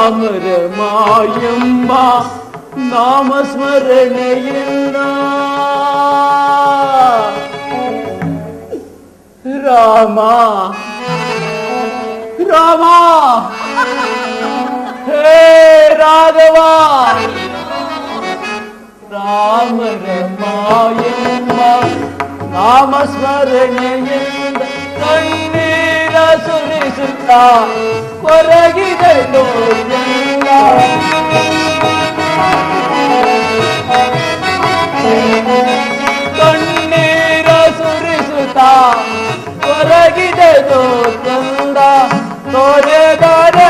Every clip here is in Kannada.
Namırmayım bak Namus mırneyim Rama Rama! Hey Radhava Namırmayım bak Namus mırneyim Nayni Rasulü Sultan? ಕಣ್ಣೀರ ಸುರಿಸುತ್ತ ಹೊರಗಿದೆ ಕಂದ ತೊರೆದರೆ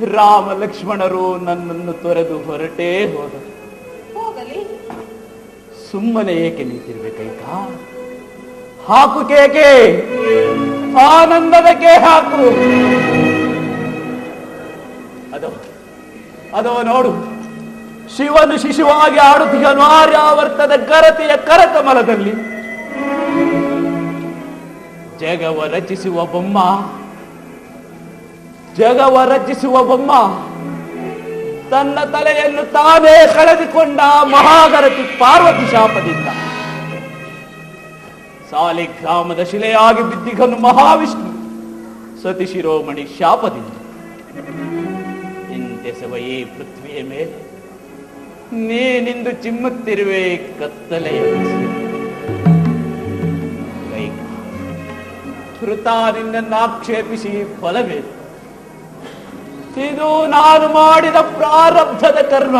ರಾಮ ಲಕ್ಷ್ಮಣರು ನನ್ನನ್ನು ತೊರೆದು ಹೊರಟೇ ಹೋದರು. ಹೋಗಲಿ. ಸುಮ್ಮನೆ ಏಕೆ ನಿಂತಿರ್ಬೇಕೈಕ ಕೈಕಾ ಹಾಕು ಕೇಕೆ. ಆನಂದದ ಕೇ ಹಾಕು. ಅದೋ ಅದೋ ನೋಡು. ಶಿವನು ಶಿಶುವಾಗಿ ಆಡುತ್ತಿದ್ದ ಆರ್ಯಾವರ್ತದ ಕರತೆಯ ಕರಕಮಲದಲ್ಲಿ ಜಗವ ರಚಿಸುವ ಬೊಮ್ಮ ಜಗವ ರಚಿಸುವ ಬೊಮ್ಮ ತನ್ನ ತಲೆಯನ್ನು ತಾನೇ ಕಳೆದುಕೊಂಡ ಮಹಾಗರತಿ ಪಾರ್ವತಿ ಶಾಪದಿಂದ. ಸಾಲಿಗ್ರಾಮದ ಶಿಲೆಯಾಗಿ ಬಿದ್ದಿಗನು ಮಹಾವಿಷ್ಣು, ಸತಿ ಶಿರೋಮಣಿ ಶಾಪದಿಂದ. ಇಂತೆಸವ ಈ ಪೃಥ್ವಿಯ ಮೇಲೆ ನೀನಿಂದು ಚಿಮ್ಮುತ್ತಿರುವೆ ಕತ್ತಲೆಯ ಕೃತ ನಿನ್ನನ್ನು ಆಕ್ಷೇಪಿಸಿ ಫಲವೇನು? ಇದು ನಾನು ಮಾಡಿದ ಪ್ರಾರಬ್ಧದ ಕರ್ಮ.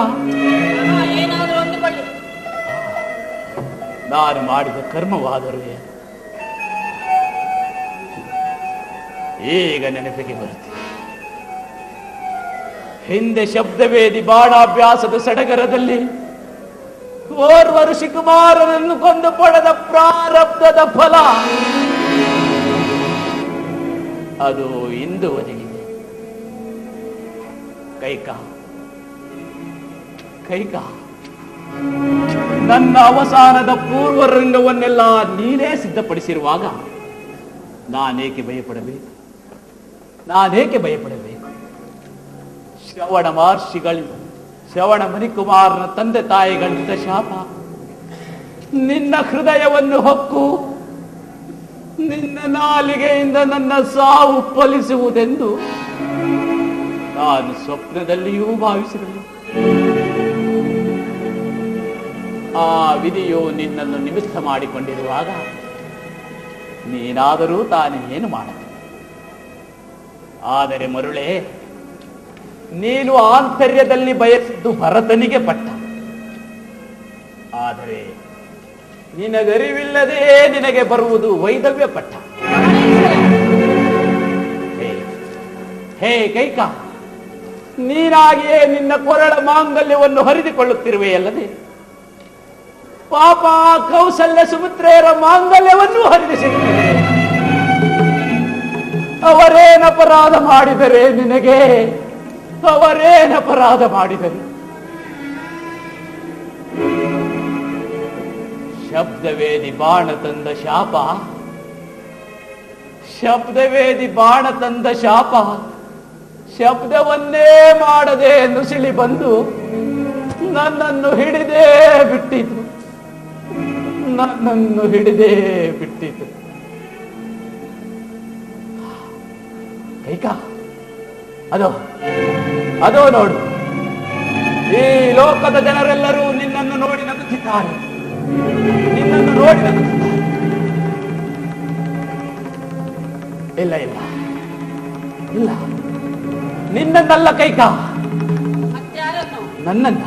ನಾನು ಮಾಡಿದ ಕರ್ಮವಾದರೂ ಏನು? ಈಗ ನೆನಪಿಗೆ ಬರುತ್ತೆ. ಹಿಂದೆ ಶಬ್ದವೇದಿ ಬಾಣಾಭ್ಯಾಸದ ಸಡಗರದಲ್ಲಿ ಓರ್ವ ಋಷಿಕುಮಾರನನ್ನು ಕೊಂದು ಪಡೆದ ಪ್ರಾರಬ್ಧದ ಫಲ. ಅದು ಇಂದು ಒದಗಿದೆ ಕೈಕಾ. ಕೈಕಾ. ನನ್ನ ಅವಸಾನದ ಪೂರ್ವ ರಂಗವನ್ನೆಲ್ಲ ನೀನೇ ಸಿದ್ಧಪಡಿಸಿರುವಾಗ ನಾನೇಕೆ ಭಯಪಡಬೇಕು? ನಾನೇಕೆ ಭಯಪಡಬೇಕು? ಶ್ರವಣ ಮಹರ್ಷಿಗಳು, ಶ್ರವಣ ಮಣಿಕುಮಾರನ ತಂದೆ ತಾಯಿಗಳಿದ್ದ ಶಾಪ ನಿನ್ನ ಹೃದಯವನ್ನು ಹೊಕ್ಕು, ನಿನ್ನ ನಾಲಿಗೆಯಿಂದ ನನ್ನ ಸಾವು ಫಲಿಸುವುದೆಂದು ನಾನು ಸ್ವಪ್ನದಲ್ಲಿಯೂ ಭಾವಿಸಿರಲಿಲ್ಲ ಆ ವಿಧಿಯು ನಿನ್ನನ್ನು ನಿಮಿತ್ತ ಮಾಡಿಕೊಂಡಿರುವಾಗ ನೀನಾದರೂ ತಾನೇ ಏನು ಮಾಡ ಆದರೆ ಮರುಳೆ, ನೀನು ಆಂತರ್ಯದಲ್ಲಿ ಬಯಸಿದ್ದು ಭರತನಿಗೆ ಪಟ್ಟ. ಆದರೆ ನಿನಗರಿವಿಲ್ಲದೆ ನಿನಗೆ ಬರುವುದು ವೈದವ್ಯ ಪಟ್ಟ. ಹೇ ಕೈಕ ನೀನಾಗಿಯೇ ನಿನ್ನ ಕೊರಳ ಮಾಂಗಲ್ಯವನ್ನು ಹರಿದುಕೊಳ್ಳುತ್ತಿರುವೆಯಲ್ಲದೆ? ಪಾಪ ಕೌಸಲ್ಯ ಸುಮಿತ್ರೆಯರ ಮಾಂಗಲ್ಯವನ್ನು ಹರಿದಿಸಿರುವೆ ಅವರೇನಪರಾಧ ಮಾಡಿದರೆ ನಿನಗೆ? ಅವರೇನಪರಾಧ ಮಾಡಿದರು? ಶಬ್ದವೇದಿ ಬಾಣ ತಂದ ಶಾಪ. ಶಬ್ದವೇದಿ ಬಾಣ ತಂದ ಶಾಪ. ಶಬ್ದವನ್ನೇ ಮಾಡದೆ ನುಸಿಳಿ ಬಂದು ನನ್ನನ್ನು ಹಿಡಿದೇ ಬಿಟ್ಟಿತು. ನನ್ನನ್ನು ಹಿಡಿದೇ ಬಿಟ್ಟಿತು. ಕೈಕ, ಅದೋ ಅದೋ ನೋಡು. ಈ ಲೋಕದ ಜನರೆಲ್ಲರೂ ನಿನ್ನನ್ನು ನೋಡಿ ನಗುತ್ತಿದ್ದಾರೆ. ನಿನ್ನನ್ನು ನೋಡಿ ನಗುತ್ತಿದ್ದಾರೆ. ಇಲ್ಲ ಇಲ್ಲ. ಇಲ್ಲ. ನಿನ್ನನ್ನಲ್ಲ ಕೈಕ. ನನ್ನನ್ನ.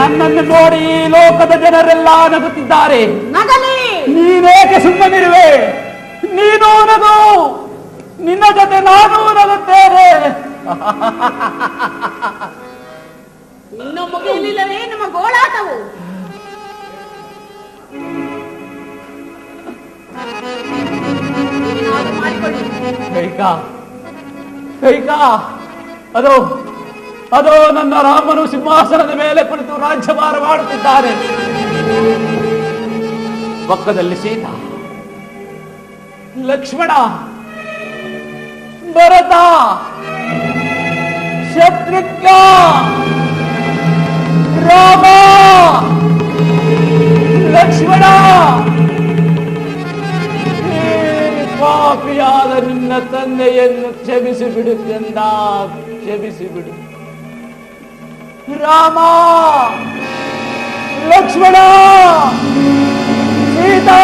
ನನ್ನನ್ನು ನೋಡಿ ಲೋಕದ ಜನರೆಲ್ಲ ನಗುತ್ತಿದ್ದಾರೆ. ನಗಲಿ! ನೀನೇಕೆ ಸುಮ್ಮನಿರುವೆ? ನೀನು ನಗು. ನಿನ್ನ ಜೊತೆ ನಾನು ನಗುತ್ತೇನೆ. ನಮ್ಮ ಗೋಳಾಟವು. ಕೈಕ. ಕೈಕ ಅದು ಅದು ನನ್ನ ರಾಮನು ಸಿಂಹಾಸನದ ಮೇಲೆ ಕುಳಿತು ರಾಜ್ಯಭಾರ ಮಾಡುತ್ತಿದ್ದಾರೆ. ಪಕ್ಕದಲ್ಲಿ ಸೀತಾ, ಲಕ್ಷ್ಮಣ, ಭರತ, ಶತ್ರುಘ್ನ, ರಾಮ, ಲಕ್ಷ್ಮಣ. ಪಾಪಿಯಾದ ನಿನ್ನ ತಂದೆಯನ್ನು ಛೇಬಿಸಿ ಬಿಡು ರಾಮ! ಲಕ್ಷ್ಮಣ! ಸೀತಾ!